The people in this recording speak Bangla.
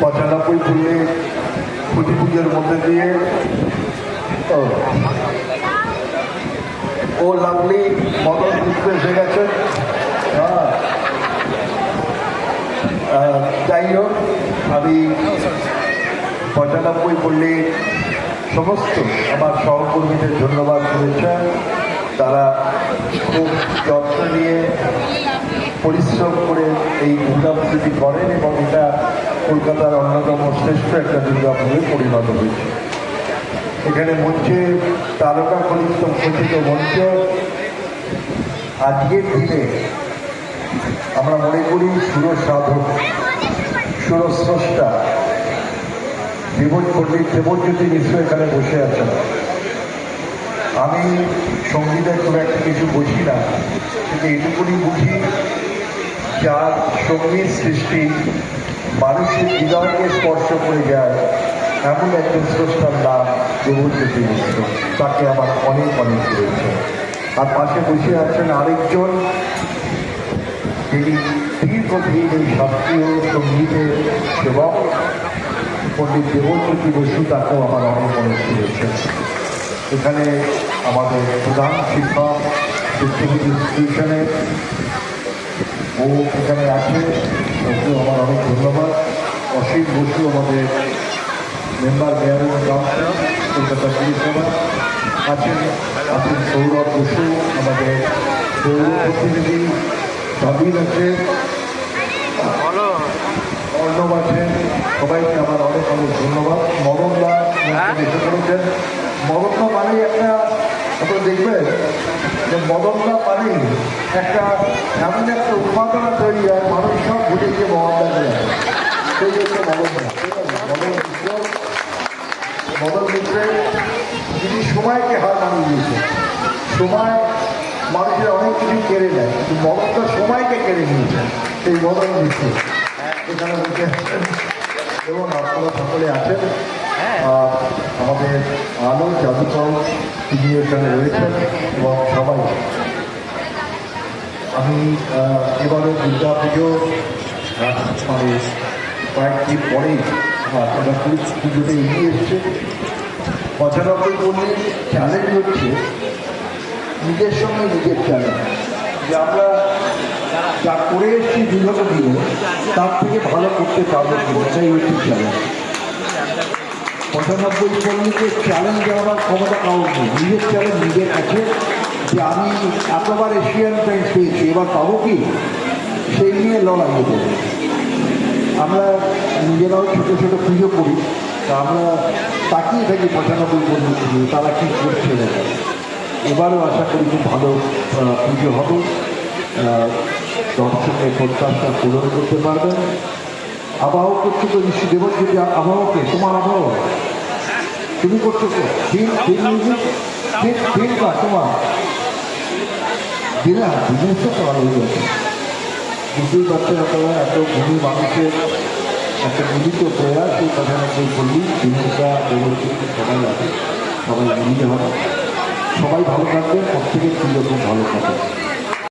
পঁচানব্বই পূর্ণে পুঁজি পুজোর মধ্যে দিয়ে। ও। লাভলি মদন মিত্র এসে গেছে। হ্যাঁ। যাই হোক, আমি পঁচানব্বই পল্লীর সমস্ত আমার সহকর্মীদের ধন্যবাদ শুভেচ্ছা। তারা খুব যত্ন নিয়ে পরিশ্রম করে এই দুর্গাপুজোটি করেন এবং এটা কলকাতার অন্যতম শ্রেষ্ঠ একটা দুর্গাপুজোয় পরিণত হয়েছে। এখানে মঞ্চে তারকা খলিত খচিত মঞ্চ। আজকের দিনে আমরা মনে করি সুর সুরসাধক, সুরস্রষ্টা জীবন পণ্ডিত দেবজ্যোতি মিশ্র এখানে বসে আছেন। আমি সঙ্গীতের খুব একটা কিছু বুঝি না, কিন্তু এটুকুনি বুঝি যার সংগীত সৃষ্টি মানুষের হৃদয়কে স্পর্শ করে যায় এমন একজন স্রষ্টার নাম দেবজ্যোতি মিশ্র তাকে আমার অনেক অনেক রয়েছে আর পাশে বসে আছেন আরেকজন তিনি দীর্ঘদিন এই শাস্ত্রীয় সঙ্গীতের সেবক। পণ্ডিত দেবজ্যোতি বসু তাকেও আমার অনেক অনেক শুভেচ্ছা। এখানে আমাদের প্রধান শিক্ষক শিক্ষক ইনস্টিটিউশনের ও এখানে আছে। ওকেও আমার অনেক ধন্যবাদ। অসীম বসু আমাদের মেম্বার মেয়র কাউন্সিল কলকাতা পুরসভা আছেন। আছেন সৌরভ বসু আমাদের পৌর প্রতিনিধি সাবিন আছে অর্ণব আছেন। সবাইকে আমার অনেক অনেক ধন্যবাদ। মদনদা এসে করেছেন মদনদা মানে একটা আপনারা দেখবেন যে মদনদা মানে একটা এমন একটা উপাদান তৈরি হয় মানুষ সব ভুলে গিয়ে। সেই জন্য? মদন মদন মিত্রের যিনি সময়কে হার মানিয়ে দিয়েছে সময় মানুষের অনেক কিছু কেড়ে নেয় কিন্তু মদনটা সময়কে কেড়ে নিয়েছে সেই মদন মিত্র। এখানে আছেন। এবং আপনারা সকলে আছেন। আর আমাদের আলো জাদুকর তিনি এখানে রয়েছেন এবং সবাই আমি আহ, এবারে দুর্গা পুজো মানে পরেই আপনারা পুজোতে এগিয়ে এসছে। পঁচানব্বই পল্লীর চ্যালেঞ্জ হচ্ছে নিজের সঙ্গে নিজের চ্যালেঞ্জ যে আমরা যা করে এসেছি বিগত দিনে তার থেকে ভালো করতে পারব এটাই হচ্ছে চ্যালেঞ্জ পঁচানব্বই পল্লীকে চ্যালেঞ্জ দেওয়ার ক্ষমতা নেই নিজের চ্যালেঞ্জ নিজের কাছে। যে আমি এতবার এশিয়ান পেন্টস পেয়েছি এবার পাবো কি সেই নিয়ে লড়াই হতে। আমরা নিজেরাও ছোটো ছোটো পুজো করি তা আমরা তাকিয়ে থাকি পঁচানব্বই পুজো তারা কী করছে এবারও আশা করি খুব ভালো পুজো হবে দর্শকের প্রত্যাশা পূরণ করতে পারবেন আবহাওয়া করছ তো নিশ্চয় দেব যদি আবহাওয়াকে তোমার আবহাওয়া তুমি করছ তো ফিল ফিল মিউজিক তোমার দিলে বিজনেসটা তো ভালো হয়ে যাচ্ছে বুঝতেই পারছেন আপনারা, এত ভূমি মানুষের একটা মিলিত প্রয়াস এই পঁচানব্বই পল্লী বিজনেসটা পরিবর্তিত সবাই আছে সবাই মিলিয়ে হবে সবাই ভালো থাকবে প্রত্যেকের পুজো খুব ভালো থাকবে